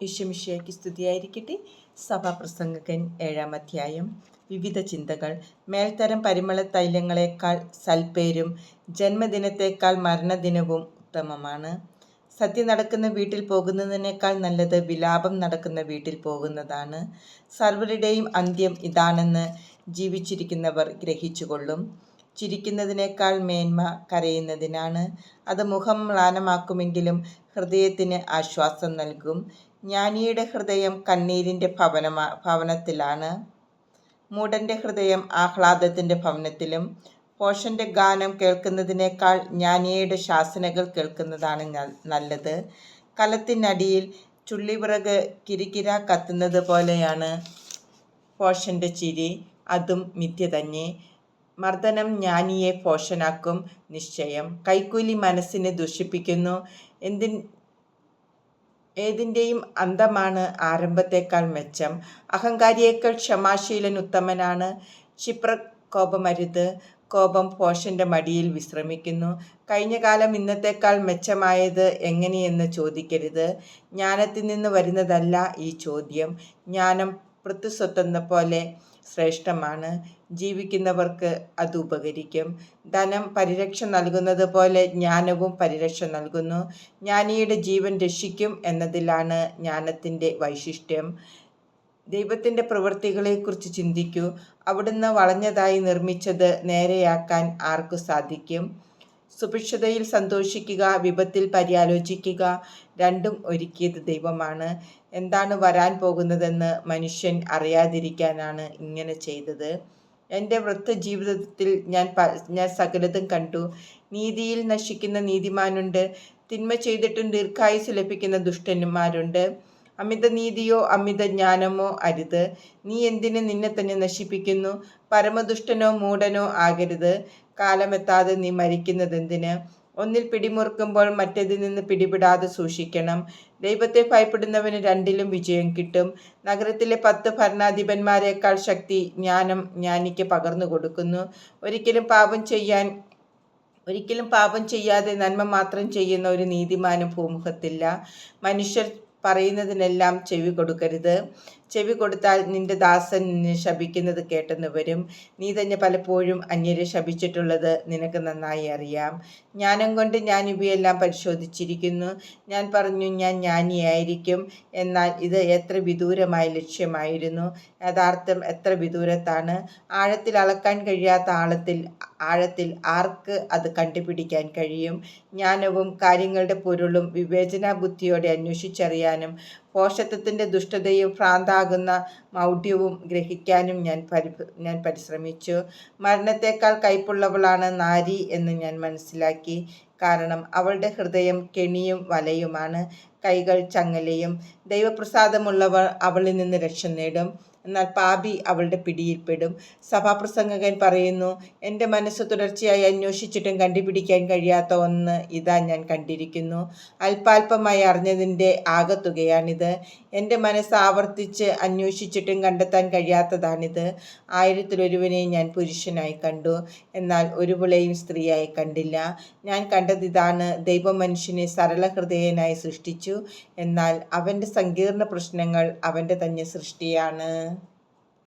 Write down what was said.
ഈശ്വമിഷയ്ക്ക് സ്തുതിയായിരിക്കട്ടെ സഭാപ്രസംഗകൻ ഏഴാം അധ്യായം. വിവിധ ചിന്തകൾ. മേൽത്തരം പരിമള തൈലങ്ങളെക്കാൾ സൽപ്പേരും ജന്മദിനത്തേക്കാൾ മരണദിനവും ഉത്തമമാണ്. സത്യം നടക്കുന്ന വീട്ടിൽ പോകുന്നതിനേക്കാൾ നല്ലത് വിലാപം നടക്കുന്ന വീട്ടിൽ പോകുന്നതാണ്. സർവരുടെയും അന്ത്യം ഇതാണെന്ന് ജീവിച്ചിരിക്കുന്നവർ ഗ്രഹിച്ചുകൊള്ളും. ചിരിക്കുന്നതിനേക്കാൾ മേന്മ കരയുന്നതിനാണ്. അത് മുഖം മ്ലാനമാക്കുമെങ്കിലും ഹൃദയത്തിന് ആശ്വാസം നൽകും. ജ്ഞാനിയുടെ ഹൃദയം കണ്ണീരിന്റെ ഭവനമാ ഭവനത്തിലാണ്. മൂടന്റെ ഹൃദയം ആഹ്ലാദത്തിന്റെ ഭവനത്തിലും. പോഷന്റെ ഗാനം കേൾക്കുന്നതിനേക്കാൾ ജ്ഞാനിയുടെ ശാസനകൾ കേൾക്കുന്നതാണ് നല്ലത്. കലത്തിനടിയിൽ ചുള്ളിവിറക് കിരികിര കത്തുന്നത് പോലെയാണ് പോഷന്റെ ചിരി. അതും മിഥ്യ തന്നെ. മർദ്ദനം ജ്ഞാനിയെ പോഷനാക്കും നിശ്ചയം. കൈക്കൂലി മനസ്സിനെ ദുഷിപ്പിക്കുന്നു. എന്തി ഏതിന്റെയും അന്തമാണ് ആരംഭത്തേക്കാൾ മെച്ചം. അഹങ്കാരിയേക്കാൾ ക്ഷമാശീലൻ ഉത്തമനാണ്. ക്ഷിപ്ര കോപമരുത് കോപം പോഷന്റെ മടിയിൽ വിശ്രമിക്കുന്നു. കഴിഞ്ഞ കാലം ഇന്നത്തേക്കാൾ മെച്ചമായത് എങ്ങനെയെന്ന് ചോദിക്കരുത്. ജ്ഞാനത്തിൽ നിന്ന് വരുന്നതല്ല ഈ ചോദ്യം. ജ്ഞാനം പൃഥ്വസ്വത്തെന്ന പോലെ ശ്രേഷ്ഠമാണ്. ജീവിക്കുന്നവർക്ക് അത് ഉപകരിക്കും. ധനം പരിരക്ഷ നൽകുന്നത് പോലെ ജ്ഞാനവും പരിരക്ഷ നൽകുന്നു. ജ്ഞാനിയുടെ ജീവൻ രക്ഷിക്കും എന്നതിലാണ് ജ്ഞാനത്തിന്റെ വൈശിഷ്ട്യം. ദൈവത്തിന്റെ പ്രവൃത്തികളെക്കുറിച്ച് ചിന്തിക്കൂ. അവിടുന്ന് വളഞ്ഞതായി നിർമ്മിച്ചത് നേരെയാക്കാൻ ആർക്കു സാധിക്കും? സുഭിക്ഷതയിൽ സന്തോഷിക്കുക വിപത്തിൽ പര്യാലോചിക്കുക രണ്ടും ഒരുക്കിയത് ദൈവമാണ്. എന്താണ് വരാൻ പോകുന്നതെന്ന് മനുഷ്യൻ അറിയാതിരിക്കാനാണ് ഇങ്ങനെ ചെയ്തത്. എന്റെ വൃത്ത ജീവിതത്തിൽ ഞാൻ ഞാൻ സകലതും കണ്ടു. നീതിയിൽ നശിക്കുന്ന നീതിമാനുണ്ട്. തിന്മ ചെയ്തിട്ടും ദീർഘായുസ് ലഭിക്കുന്ന ദുഷ്ടന്മാരുണ്ട്. അമിത നീതിയോ അമിത ജ്ഞാനമോ അരുത്. നീ എന്തിന് നിന്നെ തന്നെ നശിപ്പിക്കുന്നു? പരമദുഷ്ടനോ മൂടനോ ആകരുത്. കാലമെത്താതെ നീ മരിക്കുന്നതെന്തിന് ഒന്നിൽ പിടിമുറുക്കുമ്പോൾ മറ്റേതിൽ നിന്ന് പിടിപെടാതെ സൂക്ഷിക്കണം. ദൈവത്തെ ഭയപ്പെടുന്നവന് രണ്ടിലും വിജയം കിട്ടും. നഗരത്തിലെ പത്ത് ഭരണാധിപന്മാരെക്കാൾ ശക്തി ജ്ഞാനം ജ്ഞാനിക്ക് പകർന്നു കൊടുക്കുന്നു. ഒരിക്കലും പാപം ചെയ്യാൻ ഒരിക്കലും പാപം ചെയ്യാതെ നന്മ മാത്രം ചെയ്യുന്ന ഒരു നീതിമാനും ഭൂമുഖത്തില്ല. മനുഷ്യർ പറയുന്നതിനെല്ലാം ചെവി കൊടുക്കരുത്. ചെവി കൊടുത്താൽ നിന്റെ ദാസൻ നിന്നെ ശപിക്കുന്നത് കേട്ടെന്ന് വരും. നീ തന്നെ പലപ്പോഴും അന്യരെ ശപിച്ചിട്ടുള്ളത് നിനക്ക് നന്നായി അറിയാം. ജ്ഞാനം കൊണ്ട് ഞാൻ ഇവയെല്ലാം പരിശോധിച്ചിരിക്കുന്നു. ഞാൻ പറഞ്ഞു ഞാൻ ജ്ഞാനിയായിരിക്കും. എന്നാൽ ഇത് എത്ര വിദൂരമായ ലക്ഷ്യമായിരുന്നു. യഥാർത്ഥം എത്ര വിദൂരത്താണ്. ആഴത്തിൽ അളക്കാൻ കഴിയാത്ത ആഴത്തിൽ ആഴത്തിൽ ആർക്ക് അത് കണ്ടുപിടിക്കാൻ കഴിയും? ജ്ഞാനവും കാര്യങ്ങളുടെ പൊരുളും വിവേചന ബുദ്ധിയോടെ അന്വേഷിച്ചറിയാനും പോഷത്വത്തിന്റെ ദുഷ്ടതയും ഭ്രാന്താകുന്ന മൗഢ്യവും ഗ്രഹിക്കാനും ഞാൻ പരി ഞാൻ പരിശ്രമിച്ചു. മരണത്തേക്കാൾ കയ്പുള്ളവളാണ് നാരി എന്ന് ഞാൻ മനസ്സിലാക്കി. കാരണം അവളുടെ ഹൃദയം കെണിയും വലയുമാണ്. കൈകൾ ചങ്ങലയും. ദൈവപ്രസാദമുള്ളവർ അവളിൽ നിന്ന് രക്ഷ നേടും. എന്നാൽ പാപി അവളുടെ പിടിയിൽപ്പെടും. സഭാപ്രസംഗകൻ പറയുന്നു എന്റെ മനസ്സ് തുടർച്ചയായി അന്വേഷിച്ചിട്ടും കണ്ടുപിടിക്കാൻ കഴിയാത്ത ഒന്ന് ഇതാ ഞാൻ കണ്ടിരിക്കുന്നു. അല്പാൽപമായി അറിഞ്ഞതിന്റെ ആകത്തുകയാണിത്. എന്റെ മനസ്സ് ആവർത്തിച്ച് അന്വേഷിച്ചിട്ടും കണ്ടെത്താൻ കഴിയാത്തതാണിത്. ആയിരത്തിലൊരുവനെ ഞാൻ പുരുഷനായി കണ്ടു. എന്നാൽ ഒരുവിളയും സ്ത്രീയായി കണ്ടില്ല. ഞാൻ കണ്ടതിതാണ് ദൈവം മനുഷ്യനെ സരളഹൃദയനായി സൃഷ്ടിച്ചു. എന്നാൽ അവന്റെ സങ്കീർണ പ്രശ്നങ്ങൾ അവന്റെ തന്നെ സൃഷ്ടിയാണ്.